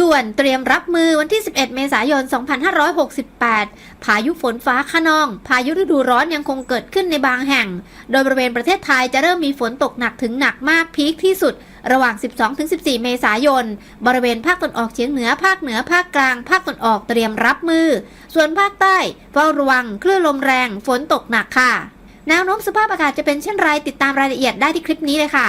ด่วนเตรียมรับมือวันที่ 11 เมษายน 2568 พายุฝนฟ้าคะนอง พายุฤดูร้อนยังคงเกิดขึ้นในบางแห่ง โดยบริเวณประเทศไทยจะเริ่มมีฝนตกหนักถึงหนักมากพีคที่สุด ระหว่าง 12-14 เมษายน บริเวณภาคตะวันออกเฉียงเหนือ ภาคเหนือ ภาคกลาง ภาคตะวันออกเตรียมรับมือ ส่วนภาคใต้เฝ้าระวังคลื่นลมแรง ฝนตกหนักค่ะแนวโน้มสภาพอากาศจะเป็นเช่นไรติดตามรายละเอียดได้ที่คลิปนี้เลยค่ะ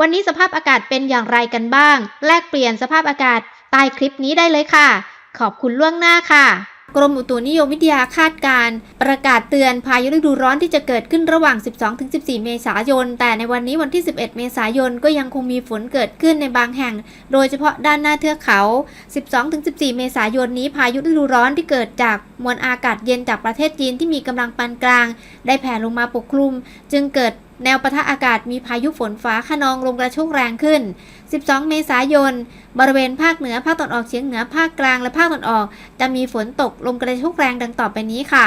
วันนี้สภาพอากาศเป็นอย่างไรกันบ้าง แลกเปลี่ยนสภาพอากาศใต้คลิปนี้ได้เลยค่ะ ขอบคุณล่วงหน้าค่ะกรมอุตุนิยมวิทยาคาดการ ประกาศเตือนพายุฤดูร้อนที่จะเกิดขึ้นระหว่าง 12-14 เมษายน แต่ในวันนี้วันที่ 11 เมษายนก็ยังคงมีฝนเกิดขึ้นในบางแห่ง โดยเฉพาะด้านหน้าเทือกเขา 12-14 เมษายนนี้พายุฤดูร้อนที่เกิดจากมวลอากาศเย็นจากประเทศจีนที่มีกำลังปานกลาง ได้แผ่ลงมาปกคลุม จึงเกิดแนวปะทะอากาศมีพายุฝนฟ้าขนองลมกระโชกแรงขึ้น 12 เมษายน บริเวณภาคเหนือ ภาคตะวันออกเฉียงเหนือ ภาคกลาง และภาคตะวันออก จะมีฝนตกลมกระโชกแรงดังต่อไปนี้ค่ะ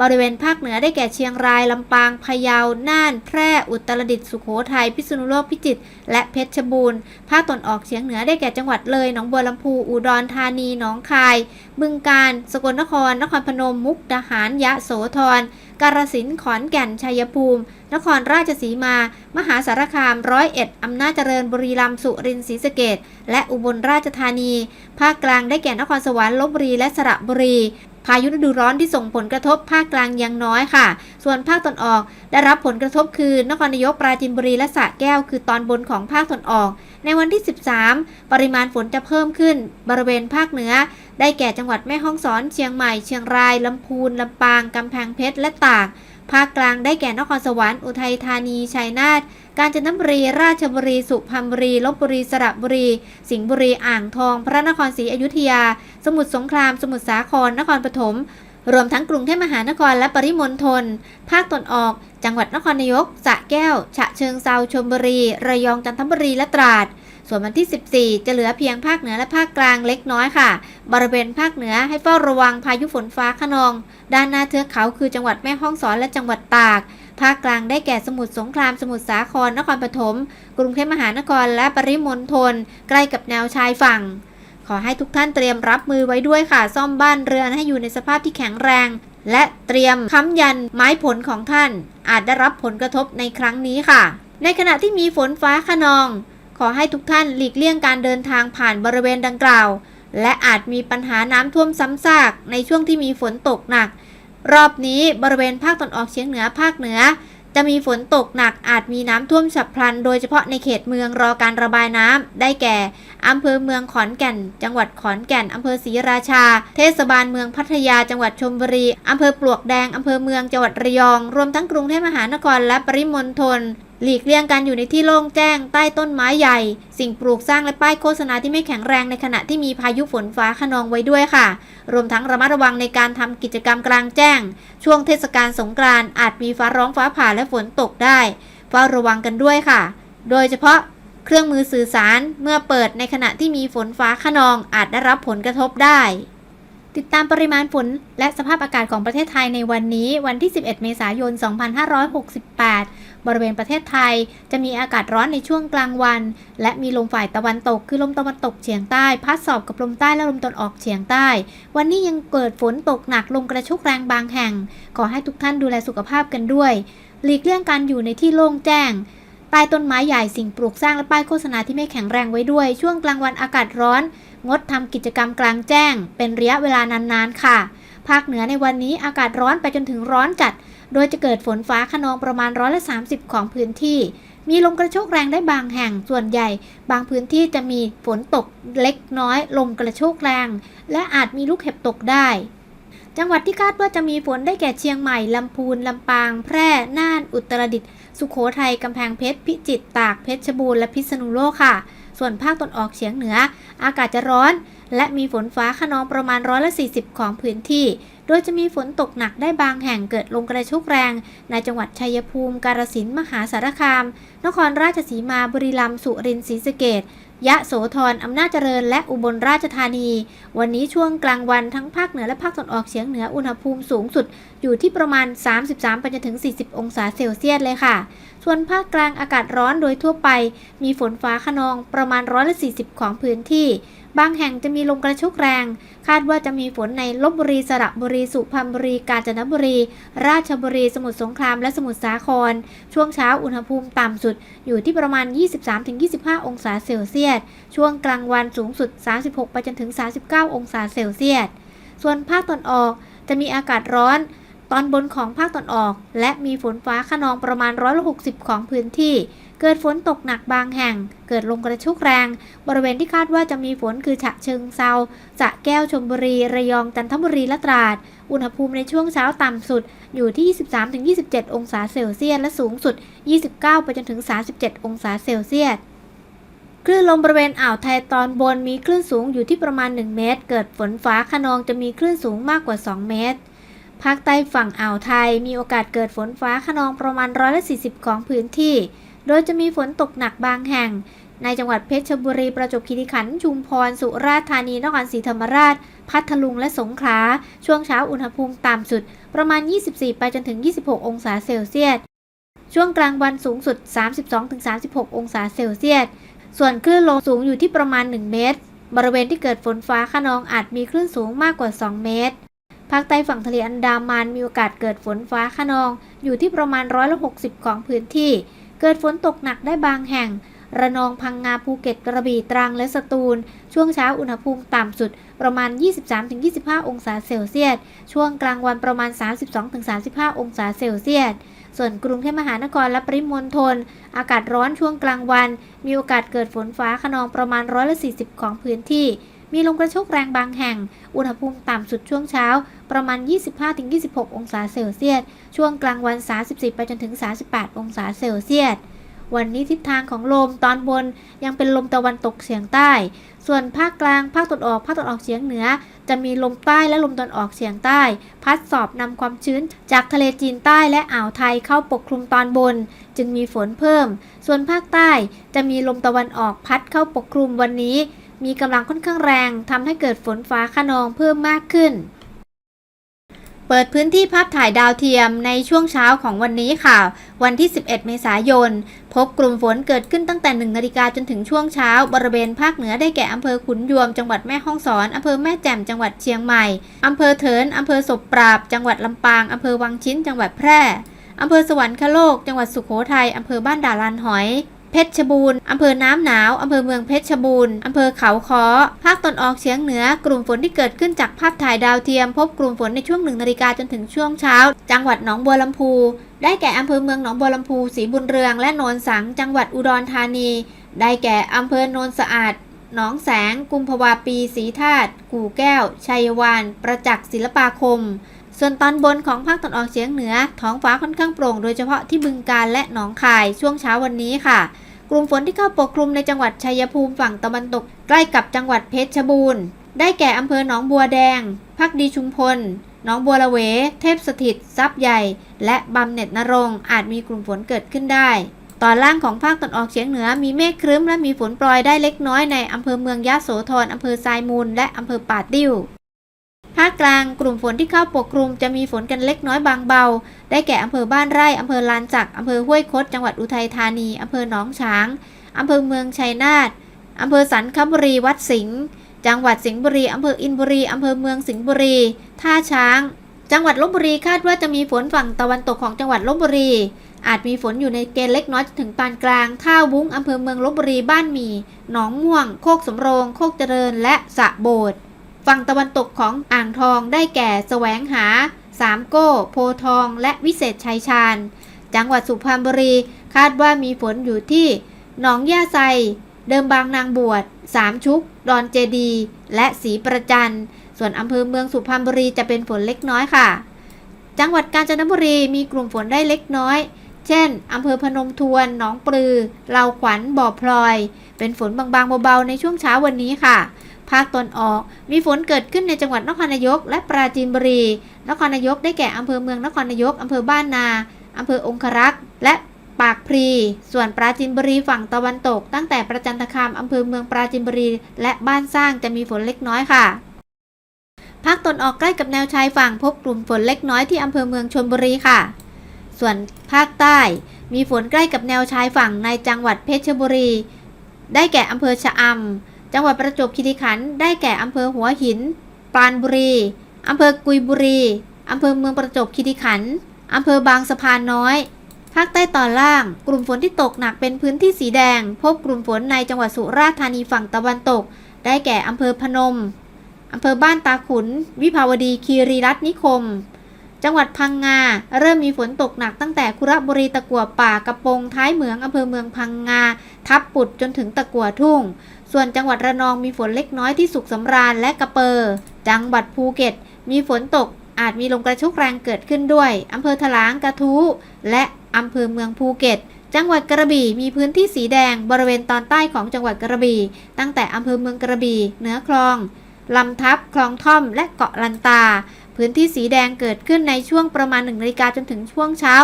บริเวณภาคเหนือได้แก่เชียงราย ลำปาง พะเยา น่าน แพร่ อุตรดิตถ์ สุโขทัย พิษณุโลก พิจิตร และเพชรบูรณ์ ภาคตะวันออกเฉียงเหนือได้แก่จังหวัดเลย หนองบัวลำพู อุดรธานี หนองคาย บึงกาฬ สกลนคร นครพนม มุกดาหาร ยะโสธร กาฬสินธุ์ ขอนแก่น ชัยภูมิ นครราชสีมา มหาสารคาม ร้อยเอ็ดอำนาจเจริญ บุรีรัมย์ สุรินทร์ศรีสะเกษและอุบลราชธานี ภาคกลางได้แก่นครสวรรค์ลบบุรีและสระบุรี พายุฤดูร้อนที่ส่งผลกระทบภาคกลางยังน้อยค่ะ ส่วนภาคตะวันออกได้รับผลกระทบคือนครนายกปราจีนบุรีและสระแก้ว คือตอนบนของภาคตะวันออก ในวันที่ 13 ปริมาณฝนจะเพิ่มขึ้น บริเวณภาคเหนือ ได้แก่จังหวัดแม่ฮ่องสอน เชียงใหม่ เชียงรายลำพูนลำปางกำแพงเพชรและตาก ภาคกลางได้แก่นครสวรรค์อุทัยธานีชัยนาทกาญจนบุรี ราชบุรี สุพรรณบุรี ลบบุรี สระบุรี สิงห์บุรี อ่างทอง พระนครศรีอยุธยา สมุทรสงคราม สมุทรสาคร นครปฐม รวมทั้งกรุงเทพมหานครและปริมณฑล ภาคตะวันออก จังหวัดนครนายกสระแก้ว ฉะเชิงเซาชลบุรี ระยอง จันทบุรี และตราด ส่วนวันที่ 14 จะเหลือเพียงภาคเหนือและภาคกลางเล็กน้อยค่ะ บริเวณภาคเหนือให้เฝ้าระวังพายุฝนฟ้าคะนอง ด้านหน้าเทือกเขาคือจังหวัดแม่ฮ่องสอนและจังหวัดตาก ภาคกลางได้แก่สมุทรสงคราม สมุทรสาคร นครปฐม กรุงเทพมหานคร และปริมณฑล ใกล้กับแนวชายฝั่งขอให้ทุกท่านเตรียมรับมือไว้ด้วยค่ะ ซ่อมบ้านเรือนให้อยู่ในสภาพที่แข็งแรง และเตรียมค้ำยันไม้ผลของท่าน อาจได้รับผลกระทบในครั้งนี้ค่ะ ในขณะที่มีฝนฟ้าคะนอง ขอให้ทุกท่านหลีกเลี่ยงการเดินทางผ่านบริเวณดังกล่าว และอาจมีปัญหาน้ำท่วมซ้ำซากในช่วงที่มีฝนตกหนัก รอบนี้บริเวณภาคตะวันออกเฉียงเหนือภาคเหนือ จะมีฝนตกหนักอาจมีน้ำท่วมฉับพลัน โดยเฉพาะในเขตเมืองรอการระบายน้ำได้แก่อำเภอเมืองขอนแก่น จังหวัดขอนแก่น อำเภอศรีราชา เทศบาลเมืองพัทยา จังหวัดชลบุรี อำเภอปลวกแดง อำเภอเมือง จังหวัดระยอง รวมทั้งกรุงเทพมหานครและปริมณฑล หลีกเลี่ยงการอยู่ในที่โล่งแจ้ง ใต้ต้นไม้ใหญ่ สิ่งปลูกสร้างและป้ายโฆษณาที่ไม่แข็งแรงในขณะที่มีพายุฝนฟ้าคะนองไว้ด้วยค่ะ รวมทั้งระมัดระวังในการทำกิจกรรมกลางแจ้ง ช่วงเทศกาลสงกรานต์อาจมีฟ้าร้องฟ้าผ่าและฝนตกได้เฝ้าระวังกันด้วยค่ะ โดยเฉพาะเครื่องมือสื่อสารเมื่อเปิดในขณะที่มีฝนฟ้าคะนองอาจได้รับผลกระทบได้ ติดตามปริมาณฝนและสภาพอากาศของประเทศไทยในวันนี้ วันที่ 11 เมษายน 2568 บริเวณประเทศไทย จะมีอากาศร้อนในช่วงกลางวัน และมีลมฝ่ายตะวันตกคือลมตะวันตกเฉียงใต้พัดสอบกับลมใต้และลมตะวันออกเฉียงใต้ วันนี้ยังเกิดฝนตกหนักลมกระโชกแรงบางแห่ง ขอให้ทุกท่านดูแลสุขภาพกันด้วย หลีกเลี่ยงการอยู่ในที่โล่งแจ้งใต้ต้นไม้ใหญ่สิ่งปลูกสร้างและป้ายโฆษณาที่ไม่แข็งแรงไว้ด้วย ช่วงกลางวันอากาศร้อน งดทำกิจกรรมกลางแจ้ง เป็นระยะเวลานานๆค่ะ ภาคเหนือในวันนี้อากาศร้อนไปจนถึงร้อนจัด โดยจะเกิดฝนฟ้าคะนองประมาณร้อยละ 30 ของพื้นที่ มีลมกระโชกแรงได้บางแห่งส่วนใหญ่ บางพื้นที่จะมีฝนตกเล็กน้อย ลมกระโชกแรง และอาจมีลูกเห็บตกได้ จังหวัดที่คาดว่าจะมีฝนได้แก่เชียงใหม่ ลำพูน ลำปาง แพร่ น่าน อุตรดิตถ์ สุโขทัย กำแพงเพชร พิจิตร ตาก เพชรบูรณ์ และพิษณุโลกค่ะ ส่วนภาคตะวันออกเฉียงเหนือ อากาศจะร้อน และมีฝนฟ้าขนองประมาณร้อยละ40 ของพื้นที่ โดยจะมีฝนตกหนักได้บางแห่งเกิดลมกระโชกแรง ในจังหวัดชัยภูมิ กาฬสินธุ์มหาสารคาม นครราชสีมา บุรีรัมย์ สุรินทร์ ศรีสะเกษยะโสธรอำนาจเจริญ และอุบลราชธานี วันนี้ช่วงกลางวันทั้งภาคเหนือและภาคตะวันออกเฉียงเหนืออุณหภูมิสูงสุด อยู่ที่ประมาณ 33ไปจนถึง 40 องศาเซลเซียสเลยค่ะ ส่วนภาคกลางอากาศร้อนโดยทั่วไป มีฝนฟ้าขนองประมาณร้อยละ40 ของพื้นที่ บางแห่งจะมีลมกระโชกแรง คาดว่าจะมีฝนในลบบุรีสระบุรีสุพรรณบุรีกาญจนบุรี ราชบุรี สมุทรสงครามและสมุทรสาคร ช่วงเช้าอุณหภูมิต่ำสุดอยู่ที่ประมาณ 23-25 องศาเซลเซียส ช่วงกลางวันสูงสุด 36 ไปจนถึง 39 องศาเซลเซียส ส่วนภาคตะวันออกจะมีอากาศร้อนตอนบนของภาคตะวันออก และมีฝนฟ้าขนองประมาณร้อยละ60 ของพื้นที่ เกิดฝนตกหนักบางแห่ง เกิดลมกระโชกแรง บริเวณที่คาดว่าจะมีฝนคือฉะเชิงเซาสะแก้วชลบุรี ระยอง จันทบุรี และตราด อุณหภูมิในช่วงเช้าต่ำสุดอยู่ที่ 23-27 องศาเซลเซียส และสูงสุด 29 ไปจนถึง 37 องศาเซลเซียสคลื่นลมบริเวณอ่าวไทยตอนบนมีคลื่นสูงอยู่ที่ประมาณ 1 เมตร เกิดฝนฟ้าขนองจะมีคลื่นสูงมากกว่า 2 เมตร ภาคใต้ฝั่งอ่าวไทยมีโอกาสเกิดฝนฟ้าขนองประมาณร้อยละ40 ของพื้นที่ โดยจะมีฝนตกหนักบางแห่ง ในจังหวัดเพชรบุรีประจวบคีรีขันธ์ชุมพร สุราษฎร์ธานีนครศรีธรรมราช พัทลุงและสงขลาช่วงเช้าอุณหภูมิต่ำสุด ประมาณ 24 ไปจนถึง 26 องศาเซลเซียสช่วงกลางวันสูงสุด 32-36 องศาเซลเซียสส่วนคลื่นลมสูงอยู่ที่ประมาณ 1 เมตร บริเวณที่เกิดฝนฟ้าขนองอาจมีคลื่นสูงมากกว่า 2 เมตร ภาคใต้ฝั่งทะเลอันดามันมีโอกาสเกิดฝนฟ้าขนอง อยู่ที่ประมาณร้อยละ60 ของพื้นที่ เกิดฝนตกหนักได้บางแห่ง ระนองพังงาภูเก็ตกระบี่ตรังและสตูล ช่วงเช้าอุณหภูมิต่ำสุดประมาณ 23-25 องศาเซลเซียส ช่วงกลางวันประมาณ 32-35 องศาเซลเซียสส่วนกรุงเทพมหานครและปริมณฑลอากาศร้อนช่วงกลางวัน มีโอกาสเกิดฝนฟ้าขนองประมาณร้อยละ40 ของพื้นที่ มีลมกระโชกแรงบางแห่ง อุณหภูมิต่ำสุดช่วงเช้า ประมาณ 25-26 องศาเซลเซียส ช่วงกลางวัน 34 ไปจนถึง 38 องศาเซลเซียส วันนี้ทิศทางของลมตอนบนยังเป็นลมตะวันตกเฉียงใต้ ส่วนภาคกลาง ภาคตะวันออก ภาคตะวันออกเฉียงเหนือ จะมีลมใต้และลมตะวันออกเฉียงใต้ พัดสอบนำความชื้นจากทะเลจีนใต้และอ่าวไทยเข้าปกคลุมตอนบน จึงมีฝนเพิ่ม ส่วนภาคใต้จะมีลมตะวันออกพัดเข้าปกคลุมวันนี้ มีกำลังค่อนข้างแรงทำให้เกิดฝนฟ้าขนองเพิ่มมากขึ้น เปิดพื้นที่ภาพถ่ายดาวเทียมในช่วงเช้าของวันนี้ค่ะ วันที่ 11 เมษายน พบกลุ่มฝนเกิดขึ้นตั้งแต่ 1 นาฬิกาจนถึงช่วงเช้า บริเวณภาคเหนือได้แก่อำเภอขุนยวม จังหวัดแม่ฮ่องสอน อำเภอแม่แจ่ม จังหวัดเชียงใหม่ อำเภอเถิน อำเภอศพปราบ จังหวัดลำปาง อำเภอวังชิ้น จังหวัดแพร่ อำเภอสวรรคโลก จังหวัดสุโขทัย อำเภอบ้านด่าลานหอย เพชรบูรณ์อำเภอน้ำหนาวอำเภอเมืองเพชรบูรณ์อำเภอเขาค้อภาคตอนออกเฉียงเหนือกลุ่มฝนที่เกิดขึ้นจากภาพถ่ายดาวเทียม พบกลุ่มฝนในช่วงหนึ่งนาฬิกาจนถึงช่วงเช้า จังหวัดหนองบัวลำพู ได้แก่อำเภอเมืองหนองบัวลำพูศรีบุญเรือง และโนนสัง จังหวัดอุดรธานี ได้แก่อำเภอโนนสะอาดหนองแสง กุมภาวาปีศรีธาตุกู่แก้ว ชัยวาน ประจักษ์ศิลปาคม ส่วนตอนบนของภาคตะวันออกเฉียงเหนือ ท้องฟ้าค่อนข้างโปร่ง โดยเฉพาะที่บึงกาฬและหนองคายช่วงเช้าวันนี้ค่ะ กลุ่มฝนที่เข้าปกคลุมในจังหวัดชัยภูมิฝั่งตะวันตก ใกล้กับจังหวัดเพชรบูรณ์ ได้แก่อำเภอหนองบัวแดงพักดีชุมพลหนองบัวละเว เทพสถิตทรัพย์ใหญ่ และบำเหน็จนรงอาจมีกลุ่มฝนเกิดขึ้นได้ ตอนล่างของภาคตะวันออกเฉียงเหนือมีเมฆครึ้มและมีฝนโปรยได้เล็กน้อยในอำเภอเมืองยะโสธรอำเภอทรายมูลและอำเภอป่าติ้ว ภาคกลางกลุ่มฝนที่เข้าปกคลุมจะมีฝนกันเล็กน้อยบางเบา ได้แก่อำเภอบ้านไร่อำเภอลานจักอำเภอห้วยคด จังหวัดอุทัยธานีอำเภอหนองฉางอำเภอเมืองชัยนาทอำเภอสันคบุรีวัดสิงห์จังหวัดสิงห์บุรีอำเภออินบุรีอำเภอเมืองสิงห์บุรี ท่าช้าง จังหวัดลบบุรีคาดว่าจะมีฝนฝั่งตะวันตกของจังหวัดลบบุรี อาจมีฝนอยู่ในเกณฑ์เล็กน้อยถึงปานกลาง ท่าวุ้งอำเภอเมืองลบบุรีบ้านหมี หนองม่วง โคกสำโรง โคกเจริญ และสะโบด ฝั่งตะวันตกของอ่างทองได้แก่แสวงหา สามโก้ โพทอง และวิเศษชัยชาญ จังหวัดสุพรรณบุรีคาดว่ามีฝนอยู่ที่หนองย่าไซ เดิมบางนางบวช สามชุก ดอนเจดี และศรีประจัน ส่วนอำเภอเมืองสุพรรณบุรีจะเป็นฝนเล็กน้อยค่ะ จังหวัดกาญจนบุรีมีกลุ่มฝนได้เล็กน้อย เช่นอำเภอพนมทวน หนองปลือ เหลาขวัญ บ่อพลอย เป็นฝนบางๆเบาๆในช่วงเช้าวันนี้ค่ะ ภาคตนออก มีฝนเกิดขึ้นในจังหวัดนครนายก และปราจีนบุรี นครนายกได้แก่อำเภอเมืองนครนายกอำเภอบ้านนาอำเภอองครักษ์และปากพรีส่วนปราจีนบุรีฝั่งตะวันตก ตั้งแต่ประจันตคามอำเภอเมืองปราจีนบุรี และบ้านสร้างจะมีฝนเล็กน้อยค่ะ ภาคตนออกใกล้กับแนวชายฝั่งพบกลุ่มฝนเล็กน้อยที่อำเภอเมืองชนบุรีค่ะ ส่วนภาคใต้ มีฝนใกล้กับแนวชายฝั่งในจังหวัดเพชรบุรี ได้แก่อำเภอชะอำ จังหวัดประจวบคีรีขันธ์ได้แก่อำเภอหัวหิน ปราณบุรี อำเภอกุยบุรี อำเภอเมืองประจวบคีรีขันธ์อำเภอบางสะพานน้อย ภาคใต้ตอนล่าง กลุ่มฝนที่ตกหนักเป็นพื้นที่สีแดง พบกลุ่มฝนในจังหวัดสุราษฎร์ธานีฝั่งตะวันตก ได้แก่อำเภอพนม อำเภอบ้านตาขุน วิภาวดีคีรีรัตน์นิคม จังหวัดพังงา เริ่มมีฝนตกหนักตั้งแต่คุระบุรีตะกัวป่ากระโปงท้ายเหมืองอำเภอเมืองพังงา ทับปุดจนถึงตะกัวทุ่ง ส่วนจังหวัดระนองมีฝนเล็กน้อยที่สุขสำราญและกระเปอจังหวัดภูเก็ต มีฝนตกอาจมีลมกระโชกแรงเกิดขึ้นด้วย อำเภอถลางกระทู้และอำเภอเมืองภูเก็ต จังหวัดกระบี่มีพื้นที่สีแดงบริเวณตอนใต้ของจังหวัดกระบี่ ตั้งแต่อำเภอเมืองกระบี่เหนือคลองลำทับคลองท่อมและเกาะลันตา พื้นที่สีแดงเกิดขึ้นในช่วงประมาณ1นาฬิกาจนถึงช่วงเช้า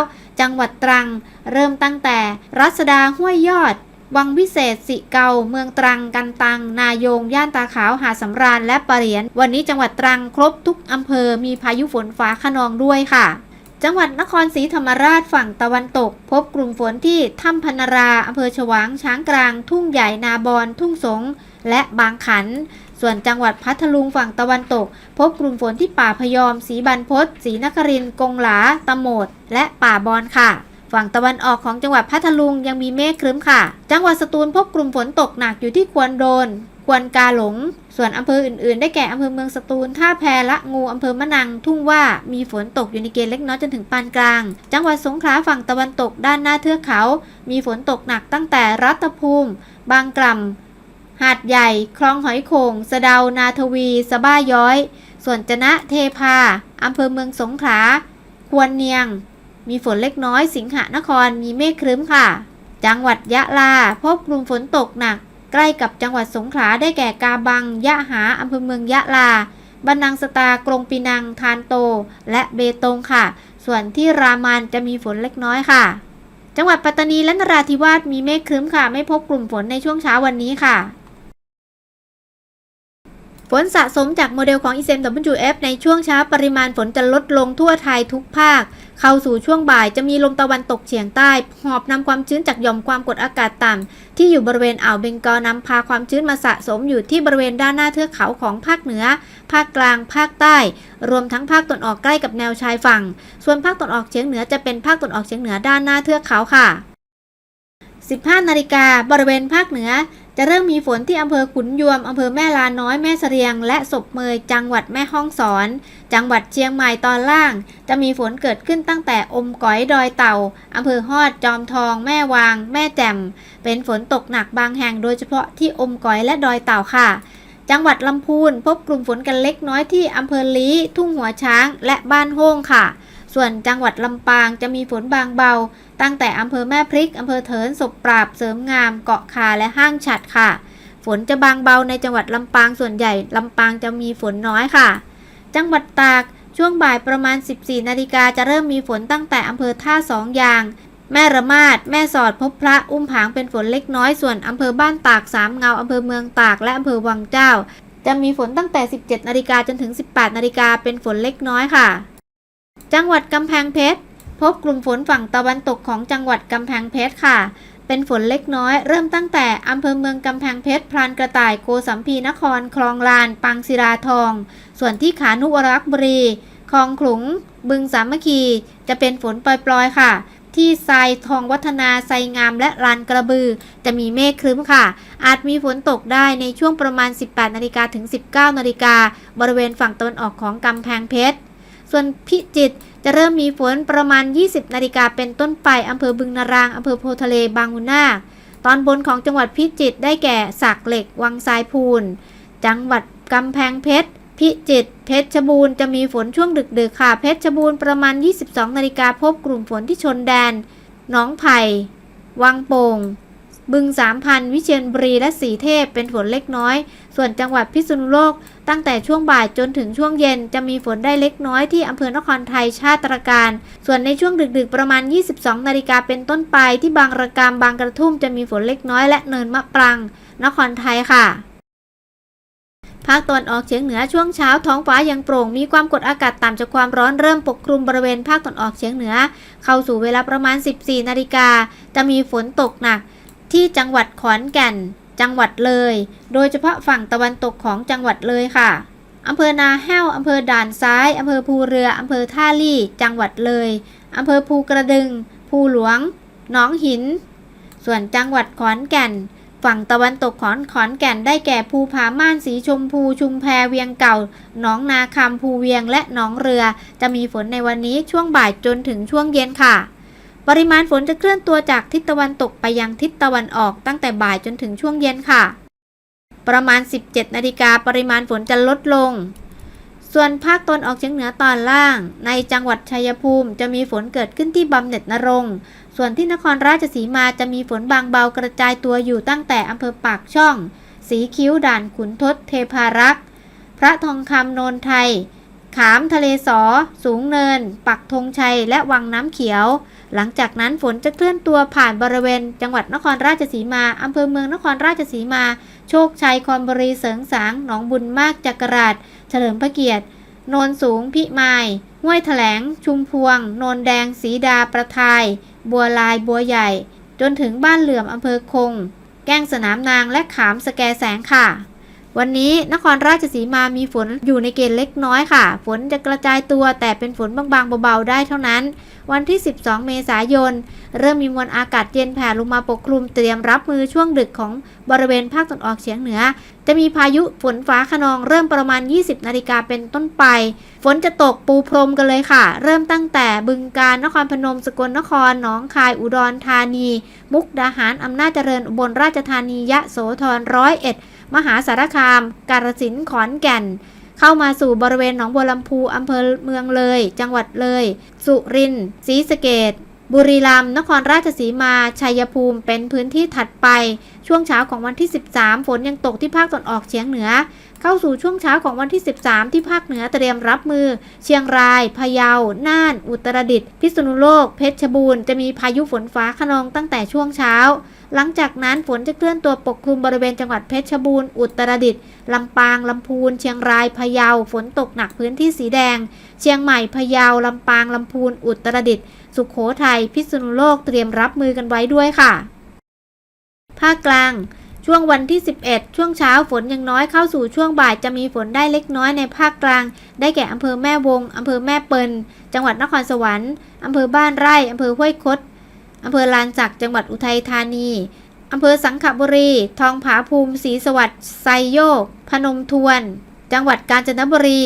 จังหวัดตรัง เริ่มตั้งแต่รัศดาห้วยยอด วังวิเศษสิเกา เมืองตรังกันตัง นายง ย่านตาขาวหาดสำราญและปะเหรียนวันนี้จังหวัดตรังครบทุกอำเภอมีพายุฝนฟ้าขนองด้วยค่ะจังหวัดนครศรีธรรมราชฝั่งตะวันตก พบกลุ่มฝนที่ถ้ำพนราอำเภอฉวางช้างกลาง ทุ่งใหญ่นาบอนทุ่งสง และบางขัน ส่วนจังหวัดพัทลุงฝั่งตะวันตก พบกลุ่มฝนที่ป่าพยอม สีบรรพตสีนครินทร์กงหลาตะโหมด และป่าบอนค่ะ ฝั่งตะวันออกของจังหวัดพัทลุงยังมีเมฆครึ้มค่ะ จังหวัดสตูลพบกลุ่มฝนตกหนักอยู่ที่ควนโดน ควนกาหลง ส่วนอำเภออื่นๆ ได้แก่อำเภอเมืองสตูล ท่าแพละงูอำเภอมะนัง ทุ่งว่า มีฝนตกอยู่ในเกณฑ์เล็กน้อยจนถึงปานกลาง จังหวัดสงขลาฝั่งตะวันตกด้านหน้าเทือกเขา มีฝนตกหนักตั้งแต่รัตภูมิ บางกล่ำหาดใหญ่ คลองหอยโขงสะเดา นาทวี สะบ้าย้อย ส่วนจนะเทพาอำเภอเมืองสงขลา ควรเนียง มีฝนเล็กน้อยสิงหนครมีเมฆครึ้มค่ะ จังหวัดยะลา พบกลุ่มฝนตกหนัก ใกล้กับจังหวัดสงขลาได้แก่กาบัง ยะหาอำเภอเมืองยะลาบันนังสตากรงปีนัง ทานโต และเบตงค่ะ ส่วนที่รามันจะมีฝนเล็กน้อยค่ะ จังหวัดปัตตานีและนราธิวาสมีเมฆครึ้มค่ะ ไม่พบกลุ่มฝนในช่วงเช้าวันนี้ค่ะ ฝนสะสมจากโมเดลของ ECMWF ในช่วงเช้าปริมาณฝนจะลดลงทั่วไทยทุกภาค เข้าสู่ช่วงบ่ายจะมีลมตะวันตกเฉียงใต้ หอบนำความชื้นจากหย่อมความกดอากาศต่ำ ที่อยู่บริเวณอ่าวเบงกอลนำพาความชื้นมาสะสมอยู่ที่บริเวณด้านหน้าเทือกเขาของภาคเหนือ ภาคกลาง ภาคใต้ รวมทั้งภาคตนออกใกล้กับแนวชายฝั่ง ส่วนภาคตนออกเฉียงเหนือจะเป็นภาคตนออกเฉียงเหนือด้านหน้าเทือกเขาค่ะ 15 นาฬิกาบริเวณภาคเหนือ จะเริ่มมีฝนที่อำเภอขุนยวมอำเภอแม่ลาน้อยแม่เสรียง และศพเมยจังหวัดแม่ฮ่องสอน จังหวัดเชียงใหม่ตอนล่าง จะมีฝนเกิดขึ้นตั้งแต่อมก๋อยดอยเต่าอำเภอฮอดจอมทอง แม่วาง แม่แจ่มเป็นฝนตกหนักบางแห่งโดยเฉพาะที่อมก๋อยและดอยเต่าค่ะ จังหวัดลำพูนพบกลุ่มฝนกันเล็กน้อยที่อำเภอลี้ทุ่งหัวช้าง และบ้านโฮ่งค่ะ ส่วนจังหวัดลำปางจะมีฝนบางเบา ตั้งแต่อำเภอแม่พริกอำเภอเถินศพปราบเสริมงาม เกาะคาและห้างฉัดค่ะ ฝนจะบางเบาในจังหวัดลำปางส่วนใหญ่ลำปางจะมีฝนน้อยค่ะ จังหวัดตากช่วงบ่ายประมาณ 14 นาฬิกาจะเริ่มมีฝนตั้งแต่อำเภอท่าสองยาง แม่ระมาด แม่สอดพบพระอุ้มผางเป็นฝนเล็กน้อยส่วนอำเภอบ้านตากสามเงาอำเภอเมืองตากและอำเภอวังเจ้า จะมีฝนตั้งแต่ 17 นาฬิกาจนถึง 18 นาฬิกาเป็นฝนเล็กน้อยค่ะ จังหวัดกำแพงเพชร พบกลุ่มฝนฝั่งตะวันตกของจังหวัดกำแพงเพชรค่ะ เป็นฝนเล็กน้อย เริ่มตั้งแต่อำเภอเมืองกำแพงเพชรพรานกระต่ายโกสัมพีนคร คลองลาน ปังศิราทอง ส่วนที่ขานุวรักษ์บุรีคลองขลุง บึงสามัคคี จะเป็นฝนปล่อยๆค่ะที่ทรายทองวัฒนาไซงามและลานกระบือ จะมีเมฆครึ้มค่ะ อาจมีฝนตกได้ในช่วงประมาณ 18 นาฬิกาถึง 19 นาฬิกาบริเวณฝั่งตะวันออกของกำแพงเพชร ส่วนพิจิตรจะเริ่มมีฝนประมาณ 20 นาฬิกาเป็นต้นไปอำเภอบึงนารางอำเภอโพทะเลบางมุนาคตอนบนของจังหวัดพิจิตรได้แก่สักเหล็ก วังทรายพูน จังหวัดกำแพงเพชร พิจิตร เพชรบูรณ์จะมีฝนช่วงดึกๆค่ะ เพชรบูรณ์ประมาณ 22 นาฬิกาพบกลุ่มฝนที่ชนแดน หนองไผ่ วังโป่ง บึงสามพันวิเชียรบุรีและสีเทพเป็นฝนเล็กน้อย ส่วนจังหวัดพิษณุโลก ตั้งแต่ช่วงบ่ายจนถึงช่วงเย็นจะมีฝนได้เล็กน้อยที่อำเภอนครไทยชาติตรการ ส่วนในช่วงดึกๆประมาณ 22 นาฬิกาเป็นต้นไปที่บางระกามบางกระทุ่มจะมีฝนเล็กน้อยและเนินมะปรางนครไทยค่ะภาคตะวันออกเฉียงเหนือช่วงเช้าท้องฟ้ายังโปร่งมีความกดอากาศต่ำจากความร้อนเริ่มปกคลุมบริเวณภาคตะวันออกเฉียงเหนือ เข้าสู่เวลาประมาณ 14 นาฬิกาจะมีฝนตกหนัก ที่จังหวัดขอนแก่น จังหวัดเลย โดยเฉพาะฝั่งตะวันตกของจังหวัดเลยค่ะอำเภอนาแห้วอำเภอด่านซ้ายอำเภอภูเรืออำเภอท่าลี่ จังหวัดเลยอำเภอภูกระดึง ภูหลวง หนองหิน ส่วนจังหวัดขอนแก่น ฝั่งตะวันตกของขอนแก่นได้แก่ภูผาม่านสีชมพู ชุมแพเวียงเก่า หนองนาคำภูเวียงและหนองเรือ จะมีฝนในวันนี้ช่วงบ่ายจนถึงช่วงเย็นค่ะ ปริมาณฝนจะเคลื่อนตัวจากทิศตะวันตกไปยังทิศตะวันออกตั้งแต่บ่ายจนถึงช่วงเย็นค่ะ ประมาณ 17 นาฬิกาปริมาณฝนจะลดลง ส่วนภาคตนออกเฉียงเหนือตอนล่าง ในจังหวัดชัยภูมิจะมีฝนเกิดขึ้นที่บำเหน็จนรงส่วนที่นครราชสีมาจะมีฝนบางเบากระจายตัวอยู่ตั้งแต่อำเภอปากช่อง สีคิ้วด่านขุนทดเทพารักษ์พระทองคำโนนไทย ขามทะเลสอ สูงเนิน ปักธงชัย และวังน้ำเขียว หลังจากนั้นฝนจะเคลื่อนตัวผ่านบริเวณ จังหวัดนครราชสีมา อำเภอเมืองนครราชสีมา โชคชัย คอนบุรี เสริงสาง หนองบุญมาก จักราช เฉลิมพระเกียรติ โนนสูง พิมาย ห้วยแถลง ชุมพวง โนนแดง สีดา ประทาย บัวลาย บัวใหญ่ จนถึงบ้านเหลื่อมอำเภอคง แก้งสนามนาง และขามสแกแสงค่ะวันนี้นครราชสีมามีฝนอยู่ในเกณฑ์เล็กน้อยค่ะ ฝนจะกระจายตัวแต่เป็นฝนบางๆเบาๆได้เท่านั้น วันที่ 12 เมษายน เริ่มมีมวลอากาศเย็นแผ่ลงมาปกคลุมเตรียมรับมือช่วงดึกของบริเวณภาคตะวันออกเฉียงเหนือ จะมีพายุฝนฟ้าขนองเริ่มประมาณ 20 นาฬิกาเป็นต้นไป ฝนจะตกปูพรมกันเลยค่ะ เริ่มตั้งแต่บึงการนครพนม สกลนคร หนองคาย อุดรธานี มุกดาหาร อำนาจเจริญ อุบลราชธานี ยะโสธร ร้อยเอ็ด มหาสารคาม กาฬสินธุ์ ขอนแก่น เข้ามาสู่บริเวณหนองบัวลำพูอำเภอเมืองเลย จังหวัดเลย สุรินทร์ศรีสะเกดบุรีรัมย์นครราชสีมา ชัยภูมิ เป็นพื้นที่ถัดไป ช่วงเช้าของวันที่ 13 ฝนยังตกที่ภาคตะวันออกเฉียงเหนือ เข้าสู่ช่วงเช้าของวันที่ 13 ที่ภาคเหนือเตรียมรับมือ เชียงราย พะเยา น่าน อุตรดิตถ์พิษณุโลก เพชรบูรณ์ จะมีพายุฝนฟ้าขนองตั้งแต่ช่วงเช้า หลังจากนั้นฝนจะเคลื่อนตัวปกคลุมบริเวณจังหวัดเพชรบูรณ์ อุตรดิตถ์ลำปาง ลำพูน เชียงราย พะเยา ฝนตกหนักพื้นที่สีแดง เชียงใหม่ พะเยา ลำปาง ลำพูน อุตรดิตถ์ สุขโขทัย พิษณุโลก เตรียมรับมือกันไว้ด้วยค่ะ ภาคกลางช่วงวันที่ 11 ช่วงเช้าฝนยังน้อยเข้าสู่ช่วงบ่ายจะมีฝนได้เล็กน้อยในภาคกลาง ได้แก่อำเภอแม่วง อำเภอแม่เปิลจังหวัดนครสวรรค์ อำเภอบ้านไร่ อำเภอห้วยคด อำเภอลานสักจังหวัดอุทัยธานี อำเภอสังขบุรี ทองผาภูมิศรีสวัสดิ์ไซโยก พนมทวน จังหวัดกาญจนบุรี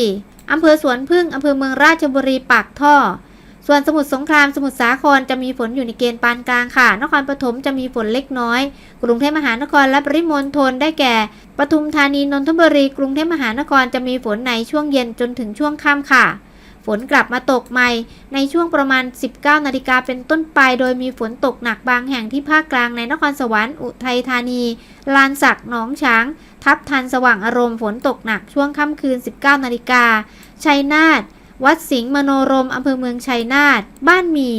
อำเภอสวนพึ่ง อำเภอเมืองราชบุรีปากท่อ ส่วนสมุทรสงคราม สมุทรสาครจะมีฝนอยู่ในเกณฑ์ปานกลางค่ะ นครปฐมจะมีฝนเล็กน้อย กรุงเทพมหานครและปริมณฑลได้แก่ ปทุมธานี นนทบุรี กรุงเทพมหานครจะมีฝนในช่วงเย็นจนถึงช่วงค่ำค่ะ ฝนกลับมาตกใหม่ ในช่วงประมาณ 19 นาฬิกาเป็นต้นไป โดยมีฝนตกหนักบางแห่งที่ภาคกลางในนครสวรรค์ อุทัยธานี ลานสักหนองช้าง ทับทันสว่างอารมณ์ฝนตกหนักช่วงค่ำคืน 19 นาฬิกา ชัยนาท วัดสิงห์มโนรมอำเภอเมืองชัยนาท บ้านมี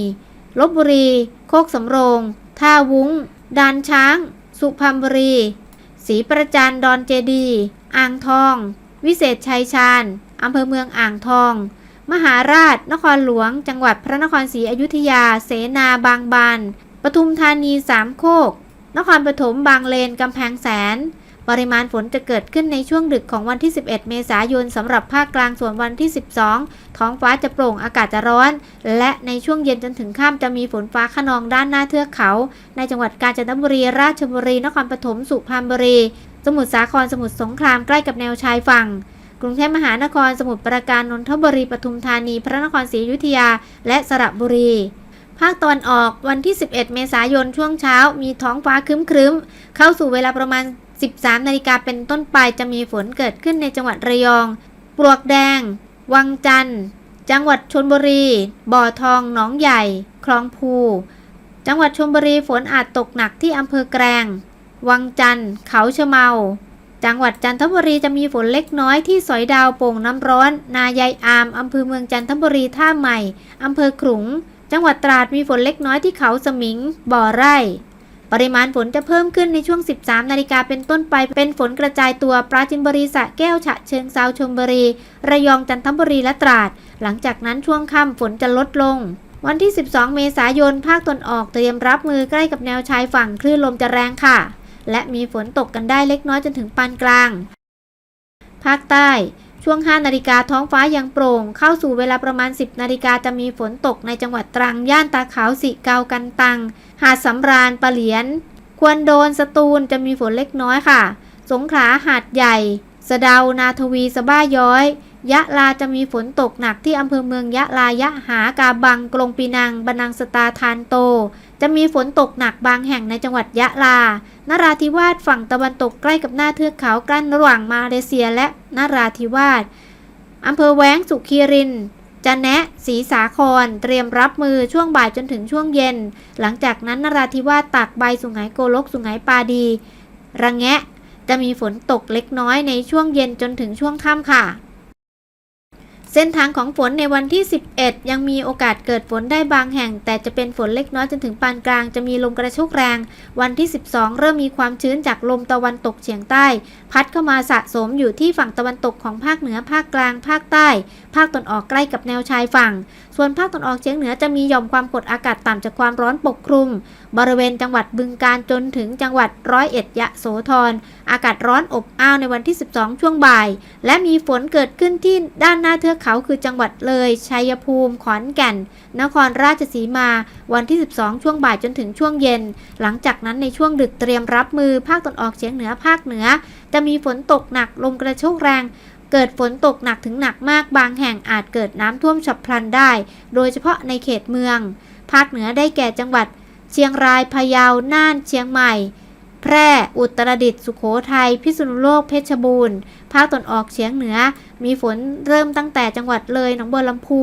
ลบบุรี โคกสำโรง ท่าวุ้ง ดานช้าง สุพรรณบุรีศรีประจันดอนเจดี อ่างทอง วิเศษชัยชาญอำเภอเมืองอ่างทอง มหาราช นครหลวง จังหวัดพระนครศรีอยุธยา เสนาบางบานปทุมธานีสามโคก นครปฐมบางเลนกำแพงแสน ปริมาณฝนจะเกิดขึ้นในช่วงดึกของวันที่ 11 เมษายนสำหรับภาคกลางส่วนวันที่ 12 ท้องฟ้าจะโปร่งอากาศจะร้อน และในช่วงเย็นจนถึงค่ำจะมีฝนฟ้าขนองด้านหน้าเทือกเขา ในจังหวัดกาญจนบุรี ราชบุรี นครปฐม สุพรรณบุรี สมุทรสาคร สมุทรสงครามใกล้กับแนวชายฝั่ง กรุงเทพมหานครสมุทรปราการนนทบุรีปทุมธานี พระนครศรีอยุธยา และสระบุรี ภาคตะวันออกวันที่ 11 เมษายนช่วงเช้า มีท้องฟ้าครึ้มๆ เข้าสู่เวลาประมาณ 13 นาฬิกาเป็นต้นไปจะมีฝนเกิดขึ้นในจังหวัดระยอง ปลวกแดง วังจันทร์ จังหวัดชนบุรี บ่อทอง หนองใหญ่ คลองภู จังหวัดชลบุรีฝนอาจตกหนักที่อำเภอแกลงวังจันทร์ เขาเชเมา จังหวัดจันทบุรีจะมีฝนเล็กน้อยที่สอยดาวโป่งน้ำร้อน นายายอามอำเภอเมืองจันทบุรีท่าใหม่อำเภอขลุง จังหวัดตราดมีฝนเล็กน้อยที่เขาสมิง บ่อไร่ ปริมาณฝนจะเพิ่มขึ้นในช่วง 13 นาฬิกาเป็นต้นไป เป็นฝนกระจายตัวปราจินบุรีสะแก้วฉะเชิงเซาชลบุรี ระยองจันทบุรีและตราด หลังจากนั้นช่วงค่ำฝนจะลดลงวันที่ 12 เมษายน ภาคตนออกเตรียมรับมือใกล้กับแนวชายฝั่งคลื่นลมจะแรงค่ะ และมีฝนตกกันได้เล็กน้อยจนถึงปานกลาง ภาคใต้ช่วง 5 นาฬิกาท้องฟ้ายังโปร่ง เข้าสู่เวลาประมาณ 10 นาฬิกาจะมีฝนตกในจังหวัดตรัง ย่านตาขาวสิเกากันตัง หาดสำราญปะเหลียน ควรโดนสตูลจะมีฝนเล็กน้อยค่ะ สงขลาหาดใหญ่ สะเดา นาทวีสะบ้าย้อย ยะลาจะมีฝนตกหนักที่อำเภอเมืองยะลายะหากาบัง กลงปีนังบะนังสตาทานโต จะมีฝนตกหนักบางแห่งในจังหวัดยะลา นราธิวาสฝั่งตะวันตกใกล้กับหน้าเทือกเขากั้นระหว่างมาเลเซียและนราธิวาสอำเภอแว้งสุขีรินจะแนะศรีสาคร เตรียมรับมือช่วงบ่ายจนถึงช่วงเย็น หลังจากนั้นนราธิวาสตากใบสุงไหงโกลกสุงไหงปาดี ระแงะ จะมีฝนตกเล็กน้อยในช่วงเย็นจนถึงช่วงค่ำค่ะ เส้นทางของฝนในวันที่ 11 ยังมีโอกาสเกิดฝนได้บางแห่ง แต่จะเป็นฝนเล็กน้อยจนถึงปานกลางจะมีลมกระโชกแรง วันที่ 12 เริ่มมีความชื้นจากลมตะวันตกเฉียงใต้ พัดเข้ามาสะสมอยู่ที่ฝั่งตะวันตกของภาคเหนือภาคกลาง ภาคใต้ ภาคตะวันออกใกล้กับแนวชายฝั่ง ส่วนภาคตะวันออกเฉียงเหนือจะมีหย่อมความกดอากาศต่ำจากความร้อนปกคลุม บริเวณจังหวัดบึงกาฬจนถึงจังหวัดร้อยเอ็ดยะโสธรอากาศร้อนอบอ้าวในวันที่ 12 ช่วงบ่าย และมีฝนเกิดขึ้นที่ด้านหน้าเทือกเขาคือจังหวัดเลยชัยภูมิ ขอนแก่น นครราชสีมา วันที่ 12 ช่วงบ่ายจนถึงช่วงเย็น หลังจากนั้นในช่วงดึกเตรียมรับมือภาคตะวันออกเฉียงเหนือภาคเหนือ จะมีฝนตกหนักลมกระโชกแรง เกิดฝนตกหนักถึงหนักมากบางแห่งอาจเกิดน้ำท่วมฉับพลันได้ โดยเฉพาะในเขตเมือง ภาคเหนือได้แก่จังหวัด เชียงรายพะเยา น่าน เชียงใหม่ แพร่ อุตรดิตถ์ สุโขทัย พิษณุโลก เพชรบูรณ์ ภาคตะวันออกเฉียงเหนือ มีฝนเริ่มตั้งแต่จังหวัดเลย หนองบัวลำพู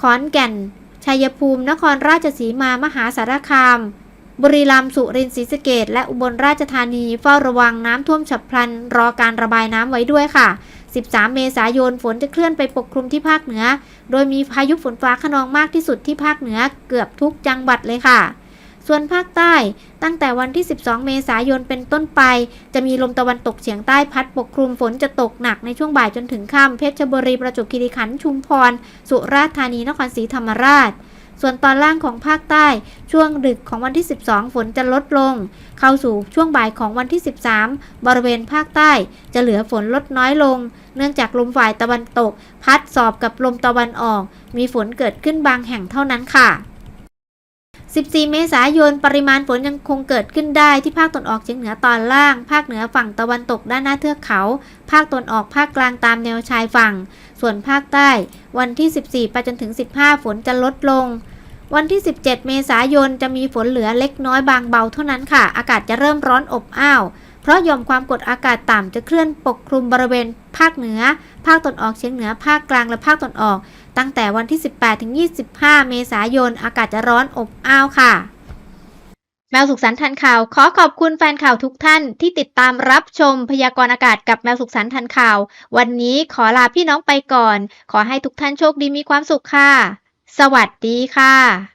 ขอนแก่น ชัยภูมิ นครราชสีมา มหาสารคาม บุรีรัมย์สุรินทร์ศรีสะเกษและอุบลราชธานีเฝ้าระวังน้ำท่วมฉับพลัน รอการระบายน้ำไว้ด้วยค่ะ 13 เมษายนฝนจะเคลื่อนไปปกคลุมที่ภาคเหนือ โดยมีพายุฝนฟ้าขนองมากที่สุดที่ภาคเหนือเกือบทุกจังหวัดเลยค่ะ ส่วนภาคใต้ตั้งแต่วันที่ 12 เมษายนเป็นต้นไป จะมีลมตะวันตกเฉียงใต้พัดปกคลุมฝนจะตกหนักในช่วงบ่ายจนถึงค่ำเพชรบุรีประจวบคีรีขันธ์ชุมพร สุราษฎร์ธานีนครศรีธรรมราช ส่วนตอนล่างของภาคใต้ ช่วงดึกของวันที่ 12 ฝนจะลดลง เข้าสู่ช่วงบ่ายของวันที่ 13 บริเวณภาคใต้ จะเหลือฝนลดน้อยลง เนื่องจากลมฝ่ายตะวันตก พัดสอบกับลมตะวันออก มีฝนเกิดขึ้นบางแห่งเท่านั้นค่ะ 14 เมษายน ปริมาณฝนยังคงเกิดขึ้นได้ที่ภาคตะวันออกเฉียงเหนือตอนล่าง ภาคเหนือฝั่งตะวันตกด้านหน้าเทือกเขา ภาคตะวันออกภาคกลางตามแนวชายฝั่ง ส่วนภาคใต้ วันที่ 14 ไปจนถึง 15 ฝนจะลดลง วันที่ 17 เมษายนจะมีฝนเหลือเล็กน้อยบางเบาเท่านั้นค่ะ อากาศจะเริ่มร้อนอบอ้าว เพราะยอมความกดอากาศต่ำจะเคลื่อนปกคลุมบริเวณ ภาคเหนือ ภาคตะวันออกเฉียงเหนือ ภาคกลางและภาคตะวันออก ตั้งแต่วันที่ 18ถึง25 เมษายน อากาศจะร้อนอบอ้าวค่ะ แมวสุขสันต์ทันข่าว ขอขอบคุณแฟนข่าวทุกท่านที่ติดตามรับชมพยากรณ์อากาศกับแมวสุขสันต์ทันข่าว วันนี้ขอลาพี่น้องไปก่อน ขอให้ทุกท่านโชคดีมีความสุขค่ะ สวัสดีค่ะ